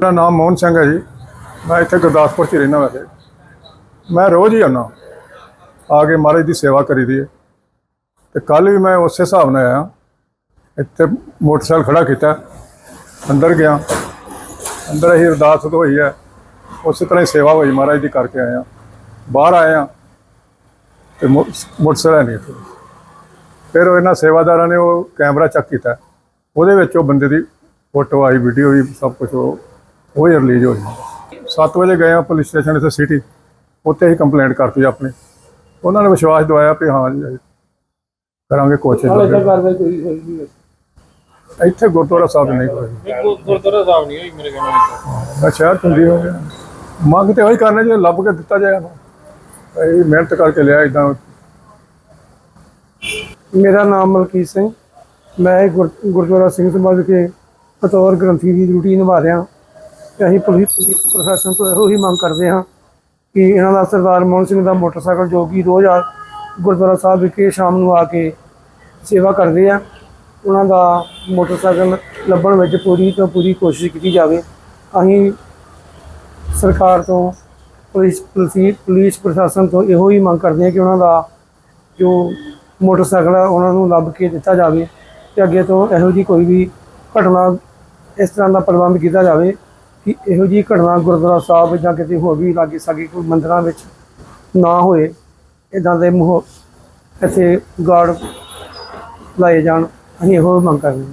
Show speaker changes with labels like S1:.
S1: ਮੇਰਾ ਨਾਮ ਮੋਹਨ ਸਿੰਘ ਹੈ ਜੀ। ਮੈਂ ਇੱਥੇ ਗੁਰਦਾਸਪੁਰ 'ਚ ਹੀ ਰਹਿਣਾ ਵੈਸੇ। ਮੈਂ ਰੋਜ਼ ਹੀ ਆਉਣਾ ਆ ਕੇ ਮਹਾਰਾਜ ਦੀ ਸੇਵਾ ਕਰੀਦੀ ਹੈ। ਤੇ ਕੱਲ ਵੀ ਮੈਂ ਉਸੇ ਹਿਸਾਬ ਨਾਲ ਆਇਆ। ਇੱਥੇ ਮੋਟਰਸਾਈਕਲ ਖੜਾ ਕੀਤਾ। ਅੰਦਰ ਗਿਆ। ਅੰਦਰ ਹੀ ਅਰਦਾਸ ਹੋਈ ਹੈ। ਉਸੇ ਤਰ੍ਹਾਂ ਹੀ ਸੇਵਾ ਹੋਈ ਮਹਾਰਾਜ ਦੀ ਕਰਕੇ ਆਇਆ। ਬਾਹਰ ਆਇਆ। ਤੇ ਮੋ- ਮੋਟਰਸਾਈਕਲ ਹੈ ਨਹੀਂ ਫਿਰ ਉਹ ਇਹਨਾਂ ਸੇਵਾਦਾਰਾਂ ਨੇ ਉਹ ਕੈਮਰਾ ਚੈੱਕ ਕੀਤਾ। ਉਹਦੇ ਵਿੱਚ ਉਹ ਬੰਦੇ ਦੀ ਫੋਟੋ ਆਈ, ਵੀਡੀਓ ਵੀ ਸਭ ਕੁਝ ਉਹ ਉਹ ਹੀ ਰਿਲੀਜ਼ ਹੋਈ। 7 ਵਜੇ ਗਏ ਆ ਪੁਲਿਸ ਸਟੇਸ਼ਨ ਇੱਥੇ ਸਿਟੀ ਉੱਥੇ ਹੀ ਕੰਪਲੇਂਟ ਕਰਤੀ ਆਪਣੀ। ਉਹਨਾਂ ਨੇ ਵਿਸ਼ਵਾਸ ਦਿਵਾਇਆ ਕਿ ਹਾਂ ਜੀ ਕਰਾਂਗੇ
S2: ਕੋਈ ਨਹੀਂ
S1: ਇੱਥੇ ਗੁਰਦੁਆਰਾ ਸਾਹਿਬ ਨਹੀਂ ਹੋਈ।
S2: ਗੁਰਦੁਆਰਾ ਸਾਹਿਬ ਨਹੀਂ ਹੋਈ ਮੇਰੇ ਕਹਿਣ ਨਾਲ।
S1: ਸ਼ਹਿਰ ਚੁੰਦੀ ਹੋ ਗਿਆ। ਮੰਗ ਤੇ ਉਹੀ ਕਰਨਾ ਜੇ ਲੱਭ ਕੇ ਦਿੱਤਾ ਜਾਏ ਨਾ ਇਹ ਮਿਹਨਤ ਕਰਕੇ ਲਿਆ ਇਦਾਂ
S3: ਮੇਰਾ ਨਾਮ ਮਲਕੀਤ ਸਿੰਘ। ਮੈਂ ਗੁਰ- ਗੁਰਦੁਆਰਾ ਸਿੰਘ ਸਭਾ ਵਿਖੇ ਬਤੌਰ ਗ੍ਰੰਥੀ ਦੀ ਡਿਊਟੀ ਨਿਭਾ ਰਿਹਾ। ਤੇ ਅਸੀਂ ਪੁਲਿਸ ਪੁਲਿਸ ਪ੍ਰਸ਼ਾਸਨ ਤੋਂ ਇਹੋ ਹੀ ਮੰਗ ਕਰਦੇ ਹਾਂ ਕਿ ਇਹਨਾਂ ਦਾ ਸਰਦਾਰ ਮੋਹਨ ਸਿੰਘ ਦਾ ਮੋਟਰਸਾਈਕਲ ਜੋ ਕਿ ਰੋਜ਼ ਆ ਗੁਰਦੁਆਰਾ ਸਾਹਿਬ ਵਿਖੇ ਸ਼ਾਮ ਨੂੰ ਆ ਕੇ ਸੇਵਾ ਕਰਦੇ ਆ, ਉਹਨਾਂ ਦਾ ਮੋਟਰਸਾਈਕਲ ਲੱਭਣ ਵਿੱਚ ਪੂਰੀ ਤੋਂ ਪੂਰੀ ਕੋਸ਼ਿਸ਼ ਕੀਤੀ ਜਾਵੇ। ਅਸੀਂ ਸਰਕਾਰ ਤੋਂ, ਪੁਲਿਸ ਪੁਲਿਸ ਪੁਲਿਸ ਪ੍ਰਸ਼ਾਸਨ ਤੋਂ ਇਹੋ ਹੀ ਮੰਗ ਕਰਦੇ ਹਾਂ ਕਿ ਉਹਨਾਂ ਦਾ ਜੋ ਮੋਟਰਸਾਈਕਲ ਆ, ਉਹਨਾਂ ਨੂੰ ਲੱਭ ਕੇ ਦਿੱਤਾ ਜਾਵੇ ਤੇ ਅੱਗੇ ਤੋਂ ਇਹੋ ਜੀ ਕੋਈ ਵੀ ਘਟਨਾ ਇਸ ਤਰ੍ਹਾਂ ਦਾ ਪ੍ਰਬੰਧ ਕੀਤਾ ਜਾਵੇ। ਕਿ ਇਹੋ ਜੀ ਘਟਨਾ ਗੁਰਦੁਆਰਾ ਸਾਹਿਬ ਜਾਂ ਕਿਤੇ ਹੋਰ ਵੀ ਲਾਗੇ ਸਾਗੇ ਕੋਈ ਮੰਦਰਾਂ ਵਿੱਚ ਨਾ ਹੋਏ ਇਦਾਂ ਦੇ ਮੋਹ ਇੱਥੇ ਗਾਰਡ ਲਾਏ ਜਾਣ, ਅਸੀਂ ਇਹੋ ਮੰਗ ਕਰਦੇ ਹਾਂ।